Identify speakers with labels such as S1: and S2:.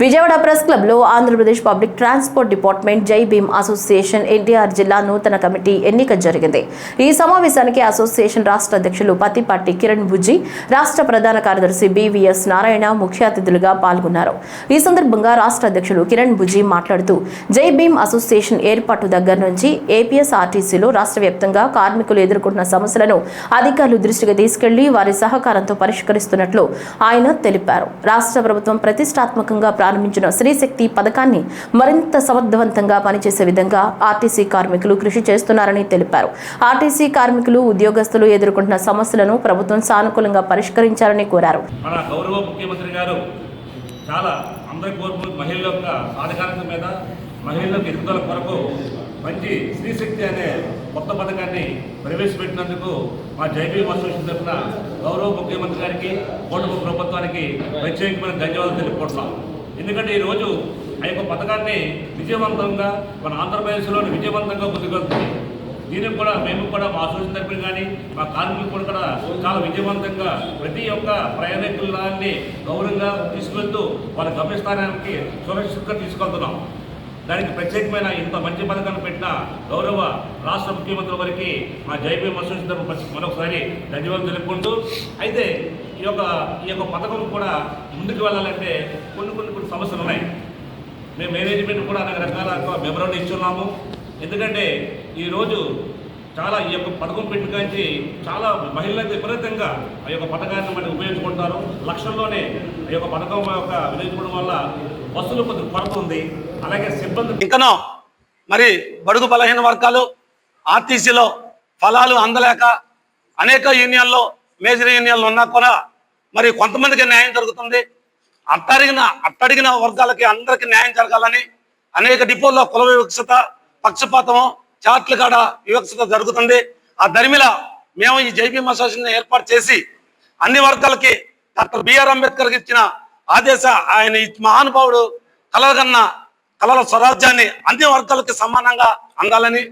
S1: Vijayawada press క్లబ్లో Andhra Pradesh public transport department జై Bhim association NTR జిల్లా నూతన కమిటీ ఎన్నిక జరిగింది. ఈ సమావేశానికి అసోసియేషన్ రాష్ట్ర అధ్యక్షులు పత్తిపాటి కిరణ్ బుజ్జి రాష్ట్ర ప్రధాన కార్యదర్శి బివిఎస్ నారాయణ ముఖ్య అతిథులుగా పాల్గొన్నారు. ఈ సందర్భంగా రాష్ట్ర అధ్యక్షులు కిరణ్ బుజ్జి మాట్లాడుతూ జై భీమ్ అసోసియేషన్ ఏర్పాటు దగ్గర నుంచి ఏపీఎస్ఆర్టీసీలో రాష్ట్ర వ్యాప్తంగా కార్మికులు ఎదుర్కొంటున్న సమస్యలను అధికారులు దృష్టికి తీసుకెళ్ళి వారి సహకారంతో పరిష్కరిస్తున్నట్లు ఆయన తెలిపారు. రాష్ట్ర ప్రభుత్వం ప్రతిష్టాత్మకంగా ప్రారంభించిన శ్రీశక్తి పథకాన్ని మరింత సమర్థవంతంగా పనిచేసే విధంగా ఆర్టీసీ కార్మికులు కృషి చేస్తున్నారని తెలిపారు. ఆర్టీసీ కార్మికులు ఉద్యోగస్తులు ఎదుర్కొంటున్న సమస్యలను ప్రభుత్వం సానుకూలంగా పరిష్కరించాలని కోరారు.
S2: మన గౌరవ ముఖ్యమంత్రి గారు చాలా అందరి కోరుకు మహిళల యొక్క సాధికారత మీద మహిళలకు ఎదుగుదల కొరకు మంచి స్త్రీశక్తి అనే కొత్త పథకాన్ని ప్రవేశపెట్టినందుకు మా జైబీ అసోసియేషన్ తరఫున గౌరవ ముఖ్యమంత్రి గారికి కూటమి ప్రభుత్వానికి ప్రత్యేకమైన ధన్యవాదాలు తెలుపుకుంటున్నాం ఎందుకంటే ఈరోజు ఆ యొక్క పథకాన్ని విజయవంతంగా మన ఆంధ్రప్రదేశ్లోని విజయవంతంగా ముందుకెళ్తుంది. దీనికి కూడా మేము కూడా మా అసోసియేషన్ తరపున కానీ మా కార్మికులు కూడా కూడా చాలా విజయవంతంగా ప్రతి ఒక్క ప్రయాణికులని గౌరవంగా తీసుకెళ్తూ వాళ్ళ గమ్యస్థానానికి సురక్షితంగా తీసుకెళ్తున్నాం. దానికి ప్రత్యేకమైన ఇంత మంచి పథకాన్ని పెట్టిన గౌరవ రాష్ట్ర ముఖ్యమంత్రి వారికి మా జైపీ అసోసియేషన్ తరపున మరొకసారి ధన్యవాదాలు తెలుపుకుంటూ అయితే ఈ యొక్క ఈ యొక్క పథకం కూడా ముందుకు వెళ్ళాలంటే కొన్ని కొన్ని కొన్ని సమస్యలు ఉన్నాయి. మేము మేనేజ్మెంట్ కూడా అనేక రకాల మెమరాండం ఇస్తున్నాము ఎందుకంటే ఈరోజు చాలా ఈ యొక్క పథకం పెట్టుకాంచి చాలా మహిళలకు విపరీతంగా ఆ యొక్క పథకాన్ని మనం ఉపయోగించుకుంటారు. లక్షల్లోనే ఆ యొక్క పథకం యొక్క వినియోగించుకోవడం వల్ల బస్సులు కొద్దిగా కొరత ఉంది. అలాగే సిబ్బంది
S3: ఇంకనో మరి బడుగు బలహీన వర్గాలు ఆర్టీసీలో ఫలాలు అందలేక అనేక యూనియన్లు మేజర్ యూనియన్లు ఉన్నా కూడా మరి కొంతమందికి న్యాయం జరుగుతుంది. అట్టడిగిన అట్టడిగిన వర్గాలకి అందరికీ న్యాయం జరగాలని అనేక డిపోల్లో కుల వివక్షత పక్షపాతము చాట్ల కాడ వివక్షత జరుగుతుంది. ఆ దరిమిల మేము ఈ జైబీ అసోసియేషన్ ఏర్పాటు చేసి అన్ని వర్గాలకి డాక్టర్ బిఆర్ అంబేద్కర్కి ఇచ్చిన ఆదేశ ఆయన ఈ మహానుభావుడు కలగన్న కళల స్వరాజ్యాన్ని అన్ని వర్గాలకి సమానంగా అందాలని